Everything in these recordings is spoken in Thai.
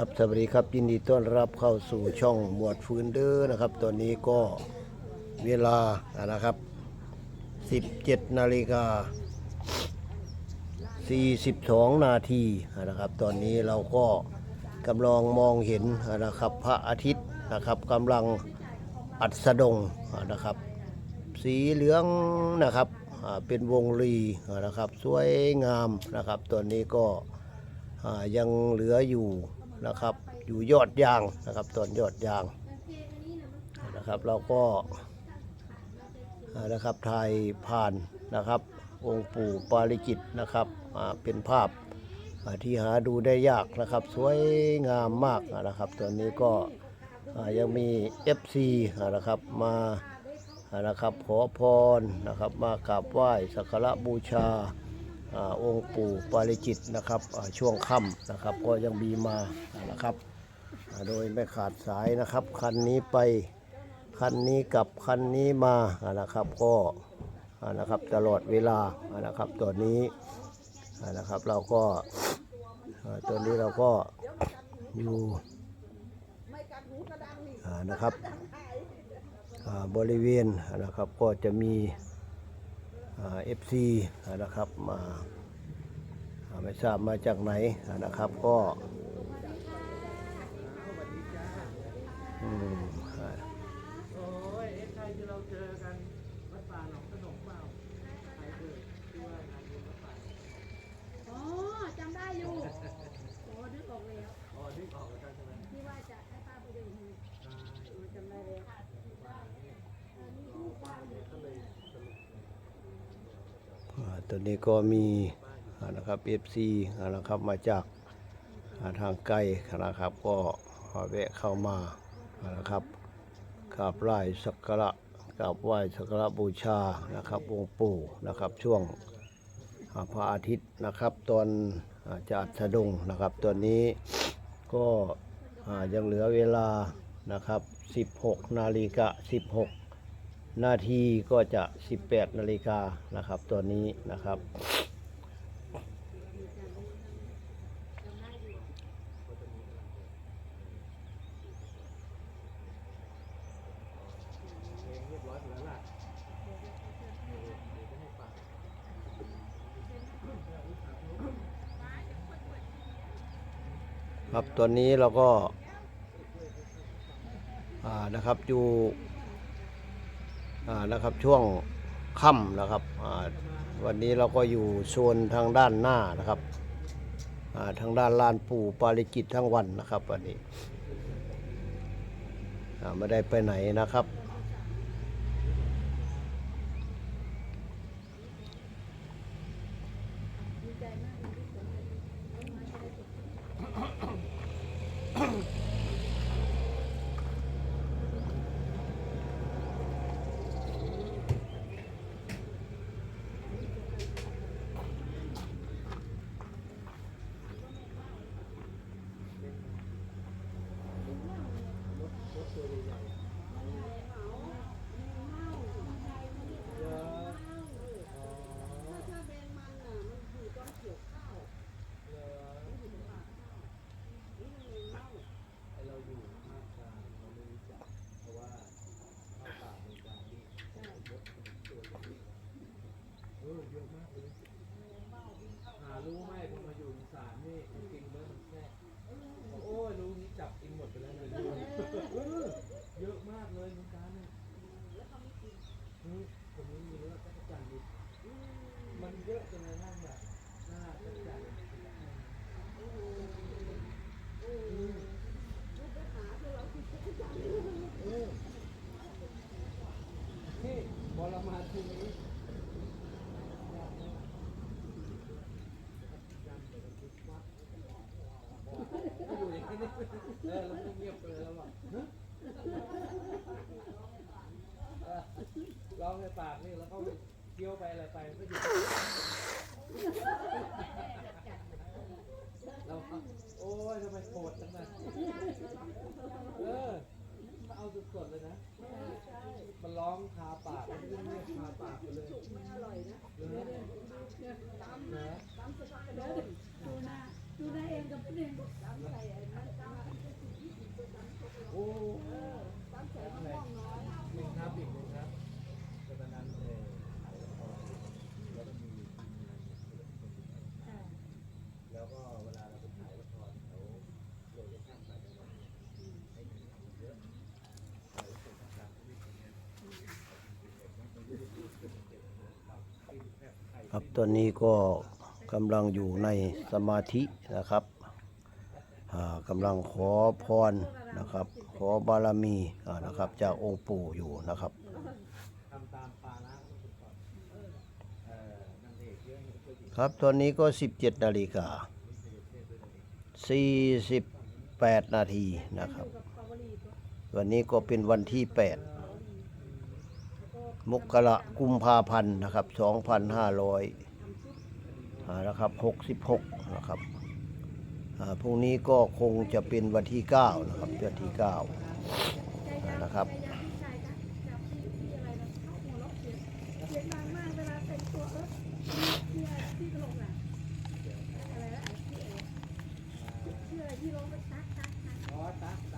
ครับสวัสดีครับยินดีต้อนรับเข้าสู่ช่องหมวดฟืนเดอร์นะครับ ตอนนี้ก็เวลานะครับ 17นาฬิกา42 นาทีนะครับ ตอนนี้เราก็กำลังมองเห็นนะครับพระอาทิตย์นะครับกำลังอัดสดงนะครับ สีเหลืองนะครับเป็นวงรีนะครับ สวยงามนะครับ ตอนนี้ก็ยังเหลืออยู่ นะครับ อยู่ยอดยางนะครับตอนยอดยางนะครับ เราก็นะครับถ่ายผ่านนะครับ องค์ปู่ปาริจิตนะครับเป็นภาพที่หาดูได้ยากนะครับ สวยงามมากนะครับตอนนี้ก็ยังมี FC นะครับมาอ่านะครับขอพรนะครับมากราบไหว้สักการะบูชา อองค์ปู่ปาริจิตนะครับช่วงค่ำนะครับ ก็ยังมีมานะครับ โดยไม่ขาดสายนะครับ คันนี้ไปคันนี้กลับคันนี้มานะครับก็นะครับตลอดเวลานะครับตอนนี้นะครับเราก็ตอนนี้เราก็อยู่นะครับบริเวณนะครับก็จะมี เอฟซีนะครับมาไม่ทราบมาจากไหนนะครับก็ อืมอ่า โอ้ยเอ็กซ์ไทยที่เราเจอกันวัดป่าหนองขนมเปล่าใครเกิดที่ว่างานบุญวัดป่า อ๋อจำได้อยู่โอ้นึกออกแล้ว อ๋อนึกออกแล้วกันใช่ไหม ที่ว่าจะให้ป้าไปดูให้โอ้จำได้แล้ว อ่าตอนนี้ก็มีนะครับเอฟซีนะครับมาจากทางไกลนะครับ ก็ขอแวะเข้ามานะครับกราบไหว้สักการะกราบไหว้สักการะบูชานะครับองค์ปู่นะครับช่วงพระอาทิตย์นะครับ ตอนอ่าจะอัสดงนะครับตอนนี้ก็ยังเหลือเวลานะครับ 16 นาฬิกา16 นาทีก็จะ 18 นาฬิกานะครับตอนนี้นะครับ ครับตอนนี้เราก็อ่านะครับอยู่ นะครับช่วงค่ำนะครับวันนี้เราก็อยู่โซนทางด้านหน้านะครับทางด้านลานปู่ปาริจิตทั้งวันนะครับวันนี้ไม่ได้ไปไหนนะครับ ร้องในปากนี่แล้วก็เคี้ยวไปอะไรไปก็หยุดเราโอ้ยทำไมโกรธจังเลยเออมาเอาสดๆเลยนะมันร้องคาปากเรื่เรียกคาปากไปเลยอร่อยนะนะตามสดดูหน้าดูหน้าเองกับเพื่เอง ครับตอนนี้ก็กำลังอยู่ในสมาธินะครับกำลังขอพรนะครับ ขอบารมีนะครับ จากองค์ปู่อยู่นะครับครับตอนนี้ก็ 17นาฬิกา48 นาทีนะครับ วันนี้ก็เป็นวันที่ 8ะครับใจยาวที่ชายกันจับที่ที่อะไรนะเข้าหัวล็อกสียงเสียงดังมากเวลาแต่งตัวเออที่ที่ที่ตลกน่ะอะไรนที่อะไรชื่ออะไรที่ร้องไปตักตักตัก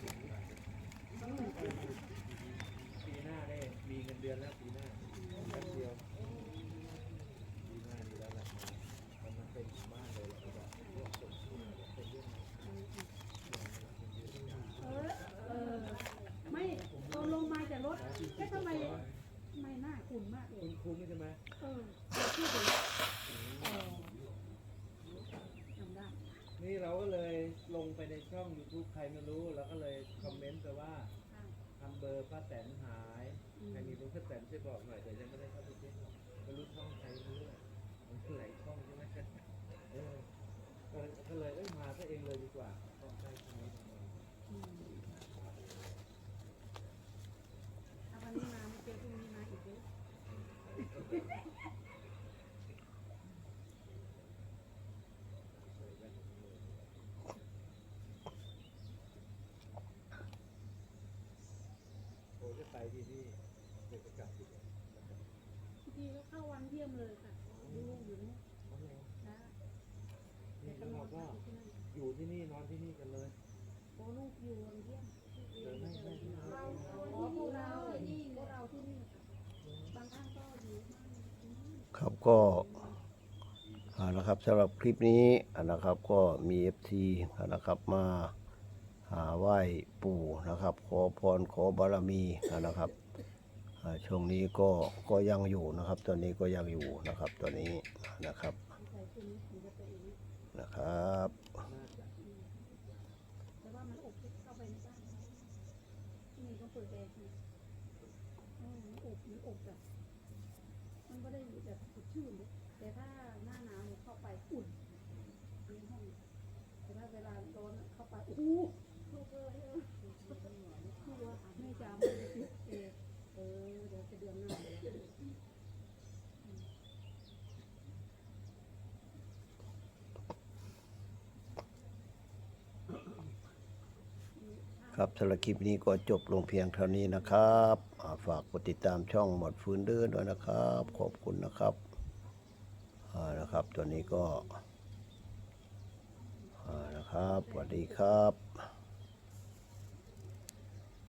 อร์ป้าแตนหายใครมีเบอร์ป้าแตนช่วยบอกหน่อยแต่ยังไม่ได้เข้าไปเช็คไม่รู้ช่องใครไม่รู้อะมันคือหลายช่องใช่ไหมเออก็ก็เลยเอ้ยมาซะเองเลยดีกว่าเพราะใกล้ตรงนี้ อืมถ้าวันนี้มาไม่เจอพรุ่งนี้มาอีกเยอะ โอ้จะไป ที่นี่เดี๋ยวจะกลับอีกแล้วบางทีก็เข้าวันเยี่ยมเลยค่ะดูลูกอยู่นี่นะนี่ทั้งหมดก็อยู่ที่นี่นอนที่นี่กันเลยโอ้ลูกอยู่วันเยี่ยมเดินไม่ไม่เราเอาอ๋อพวกเราที่พวกเราที่นี่บางท่านก็อยู่บ้านอืมครับก็อ่านะครับสำหรับคลิปนี้อ่านะครับก็มี FT อ่านะครับมา ไหว้ปู่นะครับ ขอพรขอบารมีนะครับช่วงนี้ก็ก็ยังอยู่นะครับ ตอนนี้ก็ยังอยู่นะครับตอนนี้นะครับนะครับมันก็ได้แบบสดชื่นแต่ถ้าหน้าหนาวเข้าไปอุ่นในห้องแต่ถ้าเวลาร้อนเข้าไปอู้โหลูกเอ้ยเออลูกว่าแม่จ๋ามาดูสิเออเออเดี๋ยวจะเดือนหน้าเดี๋ยว ครับสำหรับคลิปนี้ก็จบลงเพียงเท่านี้นะครับาฝากกดติดตามช่องหมดฟื้นเดินด้วยนะครับ ขอบคุณนะครับนะครับตัวนี้ก็นะครับสวัสดีครับ